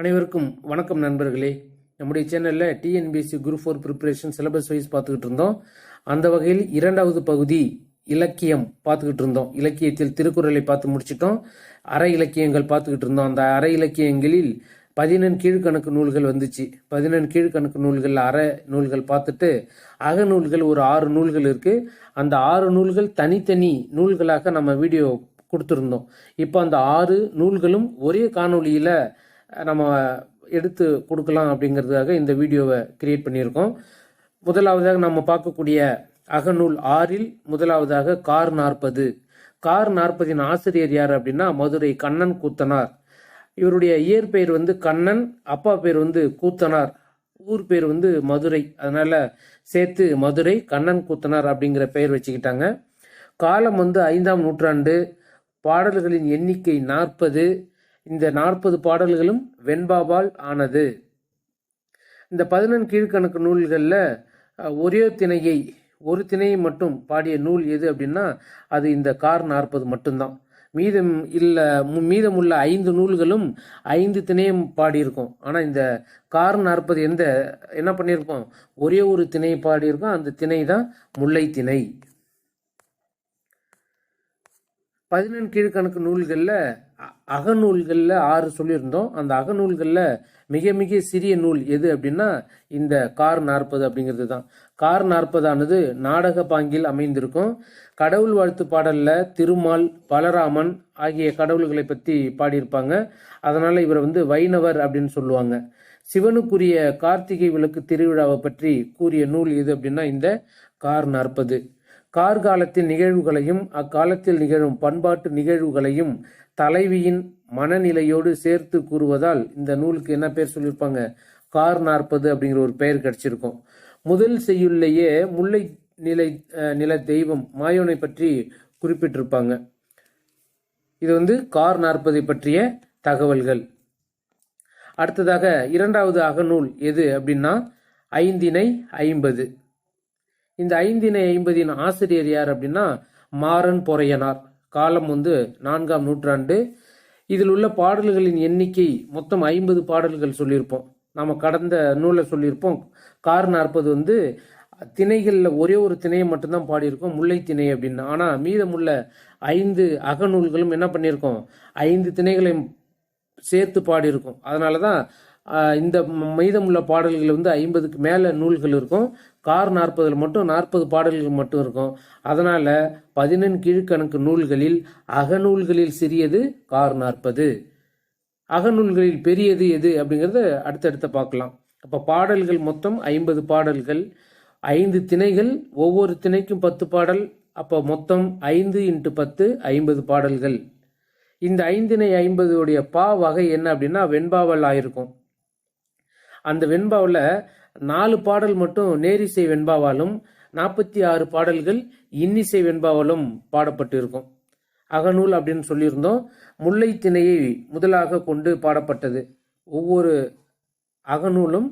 அனைவருக்கும் வணக்கம் நண்பர்களே. நம்முடைய சேனலில் TNPSC group four preparation syllabus wise பார்த்துக்கிட்டு இருந்தோம். அந்த வகையில் இரண்டாவது பகுதி இலக்கியம் பார்த்துக்கிட்டு இருந்தோம். இலக்கியத்தில் திருக்குறளை பார்த்து முடிச்சிட்டோம். அற இலக்கியங்கள் பார்த்துக்கிட்டு இருந்தோம். அந்த அற இலக்கியங்களில் பதினெண் கீழ்கணக்கு நூல்கள் வந்துச்சு. பதினெண் கீழ்கணக்கு நூல்கள் அற நூல்கள் பார்த்துட்டு அக நூல்கள் ஒரு ஆறு நூல்கள் இருக்கு. அந்த ஆறு நூல்கள் தனித்தனி நூல்களாக நம்ம வீடியோ கொடுத்துருந்தோம். இப்போ அந்த ஆறு நூல்களும் ஒரே காணொளியில் நம்ம எடுத்து கொடுக்கலாம் அப்படிங்கிறதுக்காக இந்த வீடியோவை கிரியேட் பண்ணியிருக்கோம். முதலாவதாக நம்ம பார்க்கக்கூடிய அகநூல் ஆறில் முதலாவதாக கார் நாற்பது. கார் நாற்பதின் ஆசிரியர் யார் அப்படின்னா மதுரை கண்ணன் கூத்தனார். இவருடைய இயற்பெயர் வந்து கண்ணன் அப்பா பேர் வந்து கூத்தனார். ஊர் பேர் வந்து மதுரை. அதனால சேர்த்து மதுரை கண்ணன் கூத்தனார் அப்படிங்கிற பெயர் வச்சுக்கிட்டாங்க. காலம் வந்து ஐந்தாம் நூற்றாண்டு. பாடல்களின் எண்ணிக்கை நாற்பது. இந்த நாற்பது பாடல்களும் வெண்பாவால் ஆனது. இந்த பதினெண் கீழ்கணக்கு நூல்களில் ஒரே திணையை ஒரு திணையை மட்டும் பாடிய நூல் எது அப்படின்னா அது இந்த கார் நாற்பது மட்டும்தான். மீதம் இல்லை மீதமுள்ள ஐந்து நூல்களும் ஐந்து திணையும் பாடியிருக்கோம். ஆனால் இந்த கார் நாற்பது எந்த என்ன பண்ணியிருக்கோம்? ஒரே ஒரு திணை பாடியிருக்கோம். அந்த திணை தான் முல்லை திணை பதினெண் கீழ்கணக்கு நூல்களில் அ- அகநூல்களில் ஆறு சொல்லியிருந்தோம். அந்த அகநூல்களில் மிக மிக சிறிய நூல் எது அப்படின்னா இந்த கார் நாற்பது அப்படிங்கிறது தான். கார் நாற்பதானது நாடக பாங்கில் அமைந்திருக்கும். கடவுள் வாழ்த்து பாடலில் திருமால் பலராமன் ஆகிய கடவுள்களை பற்றி பாடியிருப்பாங்க. அதனால் இவரை வந்து வைணவர் அப்படின்னு சொல்லுவாங்க. சிவனுக்குரிய கார்த்திகை விளக்கு திருவிழாவை பற்றி கூறிய நூல் எது அப்படின்னா இந்த கார் நாற்பது. கார்காலத்தின் நிகழ்வுகளையும் அக்காலத்தில் நிகழும் பண்பாட்டு நிகழ்வுகளையும் தலைவியின் மனநிலையோடு சேர்த்து கூறுவதால் இந்த நூலுக்கு என்ன பேர் சொல்லியிருப்பாங்க? கார் நாற்பது அப்படிங்கிற ஒரு பெயர் கிடைச்சிருக்கும். முதல் செய்யுள்ளையே முல்லை நிலை நில தெய்வம் மாயோனை பற்றி குறிப்பிட்டிருப்பாங்க. இது வந்து கார் நாற்பதை பற்றிய தகவல்கள். அடுத்ததாக இரண்டாவது அகநூல் எது அப்படின்னா ஐந்தினை ஐம்பது. இந்த ஐந்தினை ஐம்பதின் ஆசிரியர் யார் அப்படின்னா மாறன் பொறையனார். காலம் வந்து நான்காம் நூற்றாண்டு. இதில் உள்ள பாடல்களின் எண்ணிக்கை மொத்தம் ஐம்பது பாடல்கள் சொல்லியிருப்போம். நாம் கடந்த நூலை சொல்லியிருப்போம். கார் நாற்பது வந்து திணைகளில் ஒரே ஒரு திணையை மட்டும்தான் பாடியிருக்கோம். முல்லை திணை அப்படின்னு. ஆனால் மீதமுள்ள ஐந்து அகநூல்களும் என்ன பண்ணியிருக்கோம்? ஐந்து திணைகளையும் சேர்த்து பாடியிருக்கும். அதனால தான் இந்த மீதமுள்ள பாடல்கள் வந்து ஐம்பதுக்கு மேலே நூல்கள் இருக்கும். கார் நாற்பதில் மட்டும் நாற்பது பாடல்கள் மட்டும் இருக்கும். அதனால் பதினெண் கீழ்கணக்கு நூல்களில் அகநூல்களில் சிறியது கார் நாற்பது. அகநூல்களில் பெரியது எது அப்படிங்கிறத அடுத்தடுத்த பார்க்கலாம். அப்போ பாடல்கள் மொத்தம் ஐம்பது பாடல்கள். ஐந்து திணைகள் ஒவ்வொரு திணைக்கும் பத்து பாடல். அப்போ மொத்தம் ஐந்து இன்ட்டு பத்து ஐம்பது பாடல்கள். இந்த ஐந்தினை ஐம்பதுடைய பா வகை என்ன அப்படின்னா வெண்பாவல் ஆயிருக்கும். அந்த வெண்பாவில் நாலு பாடல் மட்டும் நேரிசை வெண்பாவாலும் நாற்பத்தி ஆறு பாடல்கள் இன்னிசை வெண்பாவாலும் பாடப்பட்டு இருக்கும் அகநூல் அப்படின்னு சொல்லியிருந்தோம். முல்லை திணையை முதலாக கொண்டு பாடப்பட்டது. ஒவ்வொரு அகநூலும்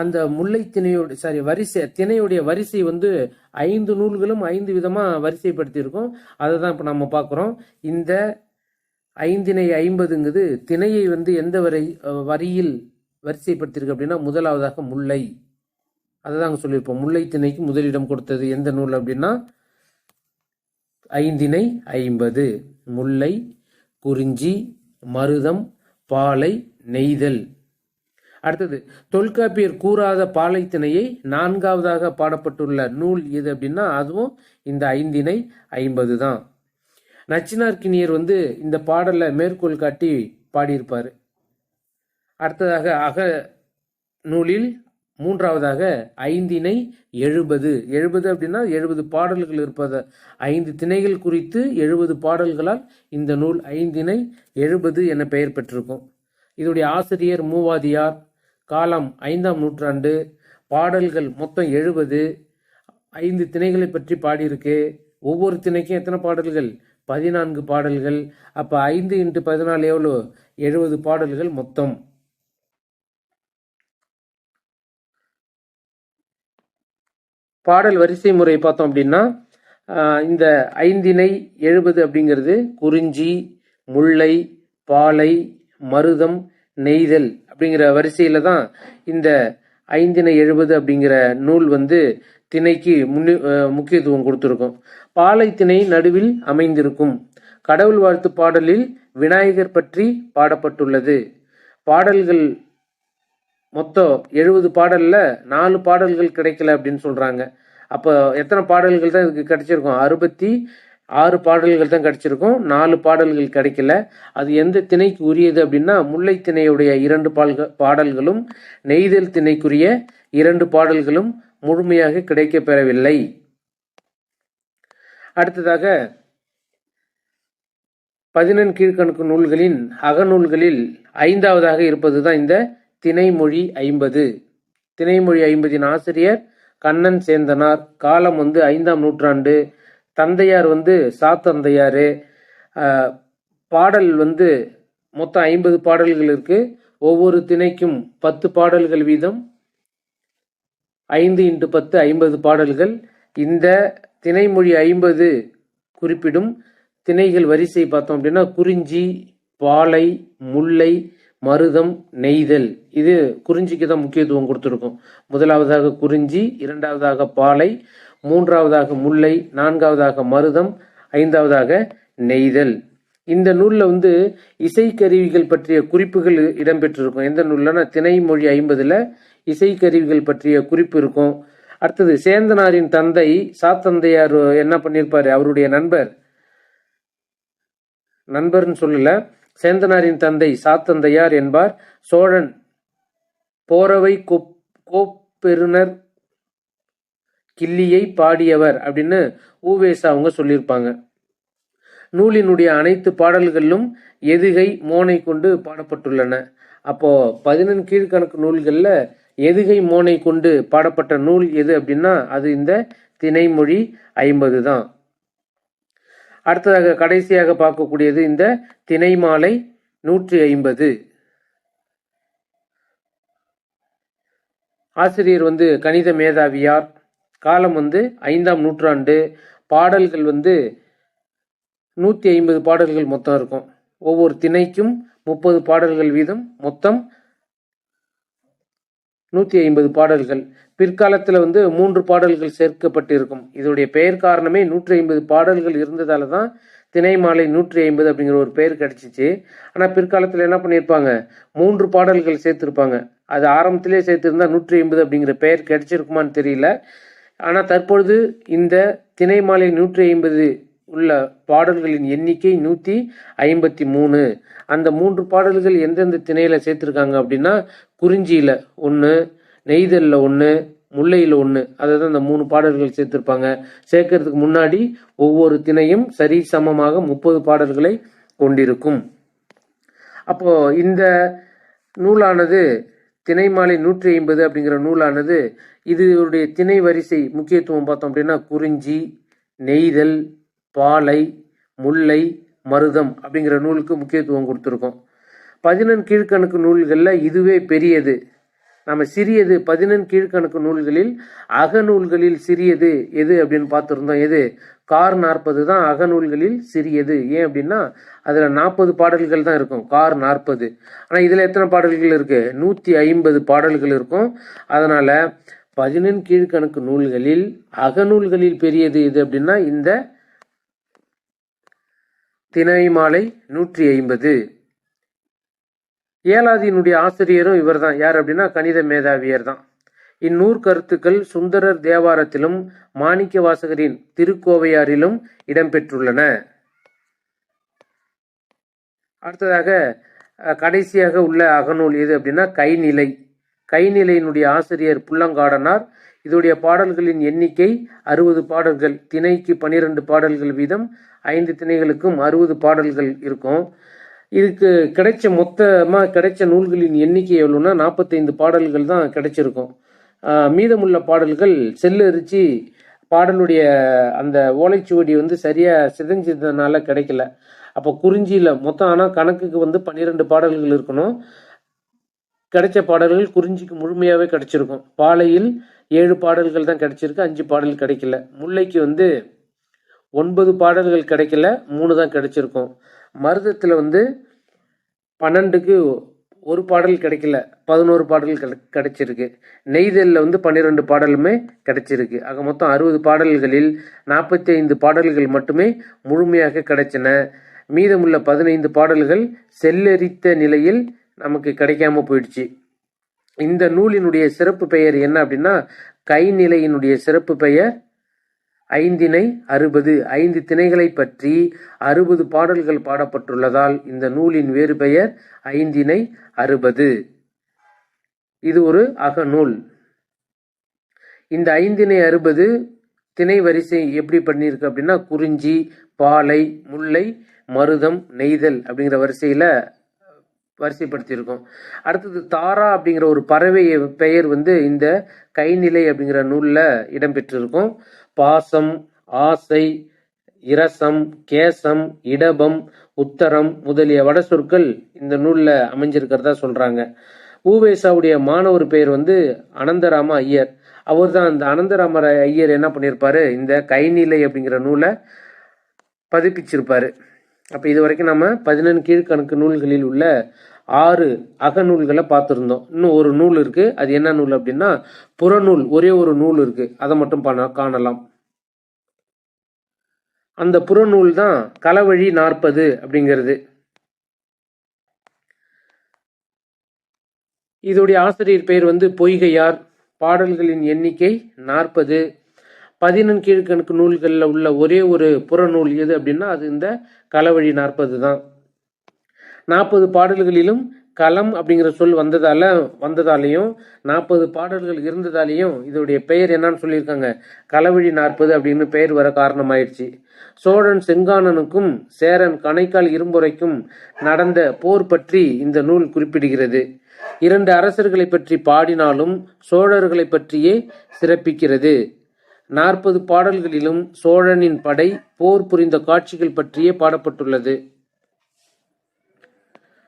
அந்த முல்லை திணையோட சாரி வரிசை திணையுடைய வரிசை வந்து ஐந்து நூல்களும் ஐந்து விதமாக வரிசைப்படுத்தியிருக்கோம். அதை தான் இப்போ நம்ம பார்க்குறோம். இந்த ஐந்திணை ஐம்பதுங்கிறது திணையை வந்து எந்த வரை வரியில் வரிசைப்படுத்தியிருக்கு அப்படின்னா முதலாவதாக முல்லை. அதை தாங்க சொல்லியிருப்போம். முல்லை திணைக்கு முதலிடம் கொடுத்தது எந்த நூல் அப்படின்னா ஐந்தினை ஐம்பது. முல்லை குறிஞ்சி மருதம் பாலை நெய்தல். அடுத்தது தொல்காப்பியர் கூறாத பாலைத்திணையை நான்காவதாக பாடப்பட்டுள்ள நூல் எது அப்படின்னா அதுவும் இந்த ஐந்தினை ஐம்பது தான். நச்சினார்கினியர் வந்து இந்த பாடலை மேற்கோள் காட்டி பாடியிருப்பார். அடுத்ததாக அக நூலில் மூன்றாவதாக ஐந்தினை எழுபது. எழுபது அப்படின்னா எழுபது பாடல்கள் இருப்பது. ஐந்து திணைகள் குறித்து எழுபது பாடல்களால் இந்த நூல் ஐந்தினை எழுபது என பெயர் பெற்றிருக்கும். இதோடைய ஆசிரியர் மூவாதியார் காலம் ஐந்தாம் நூற்றாண்டு பாடல்கள் மொத்தம் எழுபது. ஐந்து திணைகளை பற்றி பாடியிருக்கு. ஒவ்வொரு திணைக்கும் எத்தனை பாடல்கள்? பதினான்கு பாடல்கள். அப்போ ஐந்து இன்ட்டு பதினாலு எவ்வளோ எழுபது பாடல்கள் மொத்தம். பாடல் வரிசை முறை பார்த்தோம் அப்படின்னா இந்த ஐந்தினை எழுபது அப்படிங்கிறது குறிஞ்சி முல்லை பாலை மருதம் நெய்தல் அப்படிங்கிற வரிசையில் தான் இந்த ஐந்தினை எழுபது அப்படிங்கிற நூல் வந்து திணைக்கு முன்னு முக்கியத்துவம் கொடுத்துருக்கும். பாலை திணை நடுவில் அமைந்திருக்கும். கடவுள் வாழ்த்து பாடலில் விநாயகர் பற்றி பாடப்பட்டுள்ளது. பாடல்கள் மொத்தம் எழுபது பாடலில் நாலு பாடல்கள் கிடைக்கல அப்படின்னு சொல்கிறாங்க அப்போ எத்தனை பாடல்கள் தான் இதுக்கு கிடைச்சிருக்கும்? அறுபத்தி ஆறு பாடல்கள் தான் கிடைச்சிருக்கும். நாலு பாடல்கள் கிடைக்கல. அது எந்த திணைக்கு உரியது அப்படின்னா முல்லை திணையுடைய இரண்டு பால்க பாடல்களும் நெய்தல் திணைக்குரிய இரண்டு பாடல்களும் முழுமையாக கிடைக்கப் பெறவில்லை அடுத்ததாக பதினெண் கீழ்கணக்கு நூல்களின் அகநூல்களில் ஐந்தாவதாக இருப்பது தான் இந்த திணைமொழி ஐம்பது. திணைமொழி ஐம்பதின் ஆசிரியர் கண்ணன் சேந்தனார். காலம் வந்து ஐந்தாம் நூற்றாண்டு. தந்தையார் வந்து சாத்தந்தையார் பாடல் வந்து மொத்தம் ஐம்பது பாடல்கள் இருக்கு. ஒவ்வொரு திணைக்கும் பத்து பாடல்கள் வீதம். ஐந்து இன்ட்டு பத்து ஐம்பது பாடல்கள். இந்த திணைமொழி ஐம்பது குறிப்பிடும் திணைகள் வரிசை பார்த்தோம் அப்படின்னா குறிஞ்சி பாலை முல்லை மருதம் நெய்தல். இது குறிஞ்சிக்கு தான் முக்கியத்துவம் கொடுத்துருக்கோம். முதலாவதாக குறிஞ்சி இரண்டாவதாக பாலை மூன்றாவதாக முல்லை நான்காவதாக மருதம் ஐந்தாவதாக நெய்தல். இந்த நூலில் வந்து இசைக்கருவிகள் பற்றிய குறிப்புகள் இடம்பெற்றிருக்கும். எந்த நூல்லனா திணைமொழி ஐம்பதில் இசைக்கருவிகள் பற்றிய குறிப்பு இருக்கும். அடுத்தது சேந்தனாரின் தந்தை சாத்தந்தையார் என்ன பண்ணியிருப்பார்? அவருடைய நண்பர். நண்பர்னு சொல்லல. சேந்தனாரின் தந்தை சாத்தந்தையார் என்பார். சோழன் போரவை கோப்பெருனர் கிள்ளியை பாடியவர் அப்படின்னு ஊவேசா அவங்க சொல்லியிருப்பாங்க. நூலினுடைய அனைத்து பாடல்களிலும் எதுகை மோனை கொண்டு பாடப்பட்டுள்ளன. அப்போ பதினெண் கீழ்கணக்கு நூல்களில் எதுகை மோனை கொண்டு பாடப்பட்ட நூல் எது அப்படின்னா அது இந்த திணைமொழி ஐம்பது தான். அடுத்ததாக கடைசியாக பார்க்கக்கூடியது இந்த திணைமாலை நூற்றி ஐம்பது. ஆசிரியர் வந்து கணித மேதாவியார். காலம் வந்து ஐந்தாம் நூற்றாண்டு. பாடல்கள் வந்து நூற்றி ஐம்பது பாடல்கள் மொத்தம் இருக்கும். ஒவ்வொரு திணைக்கும் முப்பது பாடல்கள் வீதம் மொத்தம் நூற்றி ஐம்பது பாடல்கள். பிற்காலத்தில் வந்து மூன்று பாடல்கள் சேர்க்கப்பட்டிருக்கும். இதோடைய பெயர் காரணமே நூற்றி ஐம்பது பாடல்கள் இருந்ததால தான் திணைமாலை நூற்றி ஐம்பது அப்படிங்கிற ஒரு பெயர் கிடைச்சிச்சு. ஆனால் பிற்காலத்தில் என்ன பண்ணியிருப்பாங்க மூன்று பாடல்கள் சேர்த்துருப்பாங்க. அது ஆரம்பத்திலே சேர்த்துருந்தா நூற்றி ஐம்பது அப்படிங்கிற பெயர் கிடைச்சிருக்குமான்னு தெரியல. ஆனால் தற்பொழுது இந்த திணைமாலை நூற்றி ஐம்பது உள்ள பாடல்களின் எண்ணிக்கை நூற்றி ஐம்பத்தி மூணு. அந்த மூன்று பாடல்கள் எந்தெந்த திணையில் சேர்த்துருக்காங்க அப்படின்னா குறிஞ்சியில் ஒன்று நெய்தலில் ஒன்று முல்லையில் ஒன்று அதை தான் அந்த மூணு பாடல்கள் சேர்த்துருப்பாங்க. சேர்க்கறதுக்கு முன்னாடி ஒவ்வொரு திணையும் சரி சமமாக முப்பது பாடல்களை கொண்டிருக்கும். அப்போ இந்த நூலானது திணைமாலை நூற்றி ஐம்பது அப்படிங்கிற நூலானது இதனுடைய திணை வரிசை முக்கியத்துவம் பார்த்தோம் அப்படின்னா குறிஞ்சி நெய்தல் பாலை முல்லை மருதம் அப்படிங்கிற நூலுக்கு முக்கியத்துவம் கொடுத்துருக்கோம். பதினெண் கீழ்கணக்கு நூல்களில் இதுவே பெரியது. நம்ம சிறியது பதினெண் கீழ்கணக்கு நூல்களில் அகநூல்களில் சிறியது எது அப்படின்னு பார்த்துருந்தோம். எது? கார் நாற்பது தான் அகநூல்களில் சிறியது. ஏன் அப்படின்னா அதில் நாற்பது பாடல்கள் தான் இருக்கும். கார் நாற்பது. ஆனால் இதில் எத்தனை பாடல்கள் இருக்குது நூற்றி ஐம்பது பாடல்கள் இருக்கும். அதனால் பதினெண் கீழ்கணக்கு நூல்களில் அகநூல்களில் பெரியது எது அப்படின்னா இந்த திணைமாலை நூற்றி ஐம்பது ஏலாதியினுடைய ஆசிரியரும் இவர்தான். யார் அப்படின்னா கணித மேதாவியர் தான். இந்நூற் கருத்துக்கள் சுந்தரர் தேவாரத்திலும் மாணிக்க வாசகரின் திருக்கோவையாரிலும் இடம்பெற்றுள்ளன. அடுத்ததாக அஹ், கடைசியாக உள்ள அகநூல் எது அப்படின்னா கைநிலை. கைநிலையினுடைய ஆசிரியர் புல்லங்காடனார் இதோடைய பாடல்களின் எண்ணிக்கை அறுபது பாடல்கள் திணைக்கு பனிரெண்டு பாடல்கள் வீதம் ஐந்து திணைகளுக்கும் அறுபது பாடல்கள் இருக்கும். இதுக்கு கிடைச்ச மொத்தமாக கிடைச்ச நூல்களின் எண்ணிக்கை எவ்வளோன்னா நாற்பத்தைந்து பாடல்கள் தான் கிடைச்சிருக்கும். மீதமுள்ள பாடல்கள் செல்லரிச்சு பாடலுடைய அந்த ஓலைச்சுவடி வந்து சரியாக சிதைஞ்சதுனால கிடைக்கல. அப்போ குறிஞ்சியில் மொத்தம் ஆனால் கணக்குக்கு வந்து பன்னிரெண்டு பாடல்கள் இருக்கணும். கிடைச்ச பாடல்கள் குறிஞ்சிக்கு முழுமையாகவே கிடைச்சிருக்கும். பாலையில் ஏழு பாடல்கள் தான் கிடைச்சிருக்கு அஞ்சு பாடல் கிடைக்கல. முல்லைக்கு வந்து ஒன்பது பாடல்கள் கிடைக்கல மூணு தான் கிடைச்சிருக்கும். மருதத்தில் வந்து பன்னெண்டுக்கு ஒரு பாடல் கிடைக்கல பதினோரு பாடல் கிடை கிடைச்சிருக்கு. நெய்தலில் வந்து பன்னிரெண்டு பாடலுமே கிடைச்சிருக்கு. ஆக மொத்தம் அறுபது பாடல்களில் நாற்பத்தி ஐந்து பாடல்கள் மட்டுமே முழுமையாக கிடைச்சன. மீதமுள்ள பதினைந்து பாடல்கள் செல்லரித்த நிலையில் நமக்கு கிடைக்காம போயிடுச்சு. இந்த நூலினுடைய சிறப்பு பெயர் என்ன அப்படின்னா கைநிலையினுடைய சிறப்பு பெயர் ஐந்தினை அறுபது. ஐந்து திணைகளை பற்றி அறுபது பாடல்கள் பாடப்பட்டுள்ளதால் இந்த நூலின் வேறு பெயர் ஐந்தினை அறுபது. இது ஒரு அகநூல் இந்த ஐந்தினை அறுபது திணை வரிசை எப்படி பண்ணியிருக்கு அப்படின்னா குறிஞ்சி பாலை முல்லை மருதம் நெய்தல் அப்படிங்கிற வரிசையில வரிசைப்படுத்தியிருக்கோம். அடுத்தது தாரா அப்படிங்கிற ஒரு பறவை பெயர் வந்து இந்த கைநிலை அப்படிங்கிற நூலில் இடம்பெற்றிருக்கும். பாசம் ஆசை இரசம் கேசம் இடபம் உத்தரம் முதலிய வட சொற்கள் இந்த நூலில் அமைஞ்சிருக்கிறதா சொல்கிறாங்க ஊவேசாவுடைய மாணவர் பெயர் வந்து அனந்தராம ஐயர். அவர் தான் அந்த அனந்தராம ஐயர் என்ன பண்ணியிருப்பாரு? இந்த கைநிலை அப்படிங்கிற நூலை பதிப்பிச்சிருப்பாரு. அப்போ இது வரைக்கும் நம்ம பதினெண் கீழ்கணக்கு நூல்களில் உள்ள ஆறு அகநூல்களை பார்த்துருந்தோம். இன்னும் ஒரு நூல் இருக்குது அது என்ன நூல் அப்படின்னா புறநூல். ஒரே ஒரு நூல் இருக்குது அதை மட்டும் பண்ண காணலாம். அந்த புறநூல் தான் களவழி நாற்பது அப்படிங்கிறது. இதோடைய ஆசிரியர் பெயர் வந்து பொய்கையார். பாடல்களின் எண்ணிக்கை நாற்பது. பதினெண் கீழ்கணக்கு நூல்களில் உள்ள ஒரே ஒரு புறநூல் எது அப்படின்னா அது இந்த களவழி நாற்பது தான். நாற்பது பாடல்களிலும் களம் அப்படிங்கிற சொல் வந்ததால வந்ததாலையும் நாற்பது பாடல்கள் இருந்ததாலையும் இதோடைய பெயர் என்னன்னு சொல்லியிருக்காங்க. களவழி நாற்பது அப்படின்னு பெயர் வர காரணமாயிடுச்சு சோழன் செங்கானனுக்கும் சேரன் கணைக்கால் இரும்புரைக்கும் நடந்த போர் பற்றி இந்த நூல் குறிப்பிடுகிறது. இரண்டு அரசர்களை பற்றி பாடினாலும் சோழர்களை பற்றியே சிறப்பிக்கிறது. நாற்பது பாடல்களிலும் சோழனின் படை போர் புரிந்த காட்சிகள் பற்றியே பாடப்பட்டுள்ளது.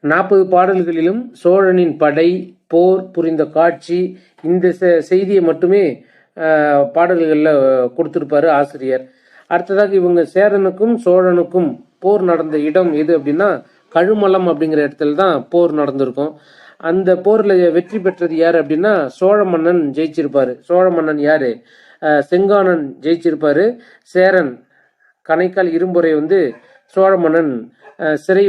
நாற்பது பாடல்களிலும் சோழனின் படை போர் புரிந்த காட்சி இந்த செ- செய்தியை மட்டுமே பாடல்களில் கொடுத்துருப்பாரு ஆசிரியர். அடுத்ததாக இவங்க சேரனுக்கும் சோழனுக்கும் போர் நடந்த இடம் எது அப்படின்னா கழுமலம் அப்படிங்கிற இடத்துல தான் போர் நடந்திருக்கும். அந்த போரில் வெற்றி பெற்றது யார் அப்படின்னா சோழ மன்னன் ஜெயிச்சிருப்பாரு. சோழ மன்னன் யாரு? செங்கானன் ஜெயிச்சிருப்பார். சேரன் கணைக்கால் இரும்புரை வந்து சோழ மன்னன் சிறை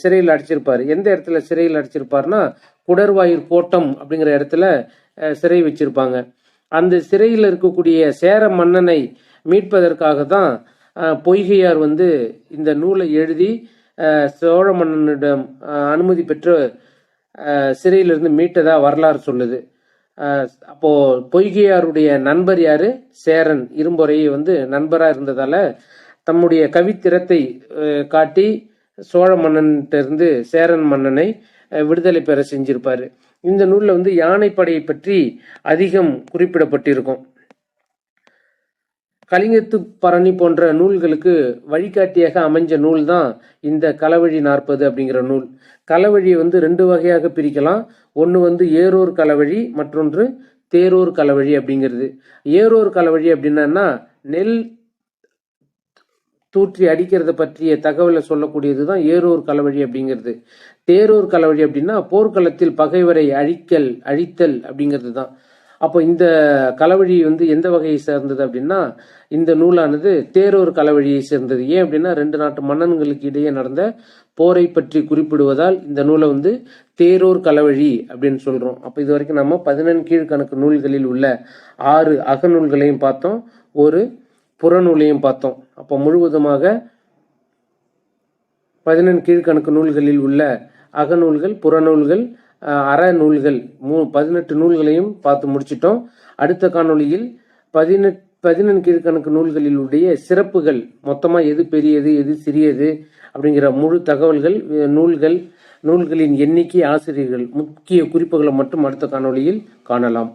சிறையில் அடைச்சிருப்பார். எந்த இடத்துல சிறையில் அடைச்சிருப்பார்னா குடர்வாயூர் கோட்டம் அப்படிங்கிற இடத்துல சிறை வச்சிருப்பாங்க. அந்த சிறையில் இருக்கக்கூடிய சேர மன்னனை மீட்பதற்காக தான் பொய்கையார் வந்து இந்த நூலை எழுதி சோழ மன்னனிடம் அனுமதி பெற்று சிறையிலிருந்து மீட்டதா வரலாறு சொல்லுது. அப்போ பொய்கையாருடைய நண்பர் யாரு? சேரன். இரும்பொறை வந்து நண்பராக இருந்ததால தம்முடைய கவித்திறத்தை காட்டி சோழ மன்னன்கிட்ட இருந்து சேரன் மன்னனை விடுதலை பெற செஞ்சிருப்பாரு. இந்த நூலில் வந்து யானைப்படையை பற்றி அதிகம் குறிப்பிடப்பட்டிருக்கும். கலிங்கத்து பரணி போன்ற நூல்களுக்கு வழிகாட்டியாக அமைஞ்ச நூல் தான் இந்த களவழி நாற்பது அப்படிங்கிற நூல். களவழியை வந்து ரெண்டு வகையாக பிரிக்கலாம். ஒன்று வந்து ஏரோர் களவழி மற்றொன்று தேரோர் களவழி அப்படிங்கிறது. ஏரோர் களவழி அப்படின்னா நெல் தூற்றி அடிக்கிறத பற்றிய தகவலை சொல்லக்கூடியது தான் ஏரோர் களவழி அப்படிங்கிறது. தேரோர் களவழி அப்படின்னா போர்க்களத்தில் பகைவரை அழிக்கல் அழித்தல் அப்படிங்கிறது தான் அப்போ இந்த களவழி வந்து எந்த வகையை சேர்ந்தது அப்படின்னா இந்த நூலானது தேரோர் களவழியை சேர்ந்தது. ஏன் அப்படின்னா ரெண்டு நாட்டு மன்னன்களுக்கு இடையே நடந்த போரை பற்றி குறிப்பிடுவதால் இந்த நூலை வந்து தேரோர் களவழி அப்படின்னு சொல்றோம். அப்போ இது வரைக்கும் நம்ம பதினெண் கீழ்கணக்கு நூல்களில் உள்ள ஆறு அகநூல்களையும் பார்த்தோம். ஒரு புறநூலையும் பார்த்தோம். அப்போ முழுவதுமாக பதினெண் கீழ்கணக்கு நூல்களில் உள்ள அகநூல்கள் புறநூல்கள் அற அறநூல்கள் மூ பதினெட்டு நூல்களையும் பார்த்து முடிச்சிட்டோம். அடுத்த காணொளியில் பதினெட் பதினெண் கீழ்கணக்கு நூல்களில் உடைய சிறப்புகள் மொத்தமாக எது பெரியது எது சிறியது அப்படிங்கிற முழு தகவல்கள் நூல்கள் நூல்களின் எண்ணிக்கை ஆசிரியர்கள் முக்கிய குறிப்புகளை மட்டும் அடுத்த காணொளியில் காணலாம்.